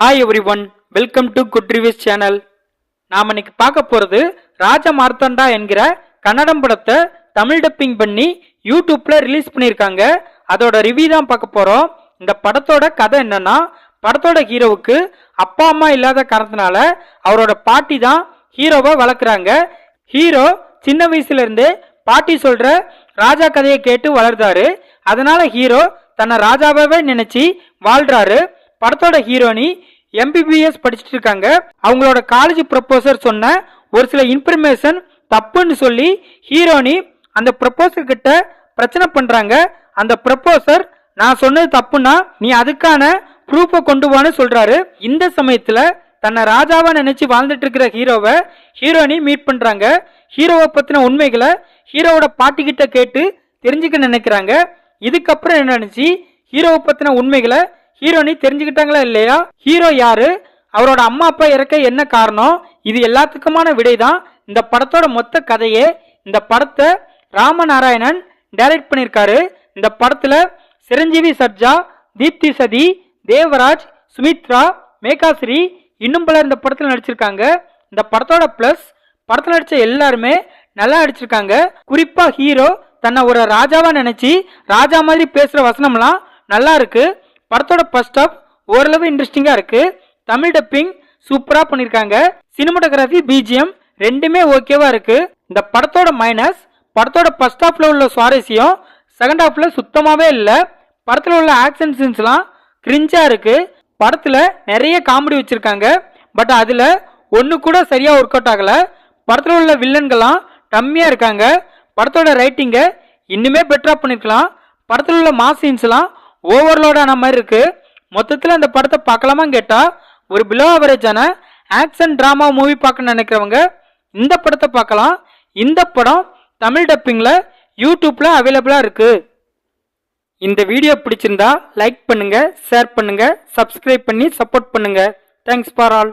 Hi everyone welcome to good reviews channel நாம் இன்னைக்கு பார்க்க போகிறது ராஜ மார்த்தண்டா என்கிற கன்னடம் படத்தை தமிழ் டப்பிங் பண்ணி யூடியூப்பில் ரிலீஸ் பண்ணியிருக்காங்க. அதோட ரிவ்யூ தான் பார்க்க போகிறோம் இந்த படத்தோட கதை என்னன்னா படத்தோட ஹீரோவுக்கு அப்பா அம்மா இல்லாத காரணத்தினால அவரோட பாட்டி தான் ஹீரோவை வளர்க்குறாங்க. ஹீரோ சின்ன வயசுலேருந்தே பாட்டி சொல்கிற ராஜா கதையை கேட்டு வளர்ந்தாரு அதனால ஹீரோ தன்னை ராஜாவே நினச்சி வாழ்கிறாரு படத்தோட ஹீரோனி எம்பிபிஎஸ் படிச்சுட்டு இருக்காங்க. அவங்களோட காலேஜ் ப்ரொபோசர் சொன்ன ஒரு சில இன்ஃபர்மேஷன் தப்புன்னு சொல்லி ஹீரோனி அந்த ப்ரொபோசர் கிட்ட பிரச்சனை பண்றாங்க. அந்த ப்ரொபோசர் நான் சொன்னது தப்புன்னா நீ அதுக்கான ப்ரூஃபை கொண்டு வான்னு சொல்றாரு. இந்த சமயத்துல தன்னை ராஜாவா நினைச்சு வாழ்ந்துட்டு இருக்கிற ஹீரோவை ஹீரோனி மீட் பண்றாங்க. ஹீரோவை பத்தின உண்மைகளை ஹீரோவோட பாட்டி கிட்ட கேட்டு தெரிஞ்சுக்க நினைக்கிறாங்க. இதுக்கப்புறம் என்ன நினைச்சு? ஹீரோவை பத்தின உண்மைகளை ஹீரோனி தெரிஞ்சுக்கிட்டாங்களா இல்லையா? ஹீரோ யாரு? அவரோட அம்மா அப்பா இறக்க என்ன காரணம்? இது எல்லாத்துக்குமான விடை தான் இந்த படத்தோட மொத்த கதையே இந்த படத்தை ராமநாராயணன் டைரக்ட் பண்ணியிருக்காரு. இந்த படத்துல சிரஞ்சீவி சர்ஜா தீப்தி சதி தேவராஜ் சுமித்ரா மேகாஸ்ரீ இன்னும் பலர் இந்த படத்தில் நடிச்சிருக்காங்க. இந்த படத்தோட ப்ளஸ் படத்தில் நடித்த எல்லாருமே நல்லா நடிச்சிருக்காங்க. குறிப்பாக ஹீரோ தன்னை ஒரு ராஜாவாக நினச்சி ராஜா மாதிரி பேசுகிற வசனம்லாம் நல்லா இருக்குது படத்தோட ஃபர்ஸ்ட் ஆஃப் ஓரளவு இன்ட்ரெஸ்டிங்கா இருக்கு. தமிழ் டப்பிங் சூப்பரா பண்ணிருக்காங்க. சினிமாட்டோகிராஃபி பிஜிஎம் ரெண்டுமே ஓகேவா இருக்கு. இந்த படத்தோட மைனஸ் படத்தோட ஃபர்ஸ்ட் ஹாஃப்ல உள்ள சுவாரஸ்யம் செகண்ட் ஹாஃப்ல சுத்தமாவே இல்லை. படத்துல உள்ள ஆக்ஷன் சீன்ஸ்லாம் கிரிஞ்சா இருக்கு. படத்துல நிறைய காமெடி வச்சிருக்காங்க. பட் அதுல ஒன்று கூட சரியா ஒர்க் அவுட் ஆகல. படத்துல உள்ள வில்லன்கள்லாம் கம்மியா இருக்காங்க. படத்தோட ரைட்டிங்கை இன்னுமே பெட்டரா பண்ணிருக்கலாம். படத்துல உள்ள மாஸ் சீன்ஸ்லாம் ஓவர்லோட் ஆன மாதிரி இருக்கு. மொத்தத்தில் இந்த படத்தை பார்க்கலாமான்னு கேட்டா ஒரு பிலோ ஆவரேஜான ஆக்ஷன் ட்ராமா மூவி பார்க்க நினைக்கிறவங்க இந்த படத்தை பார்க்கலாம். இந்த படம் தமிழ் டப்பிங்கில் யூடியூப்பில் அவைலபிளாக இருக்கு. இந்த வீடியோ பிடிச்சிருந்தா லைக் பண்ணுங்கள் ஷேர் பண்ணுங்கள் சப்ஸ்கிரைப் பண்ணி சப்போர்ட் பண்ணுங்கள் தேங்க்ஸ் ஃபார் ஆல்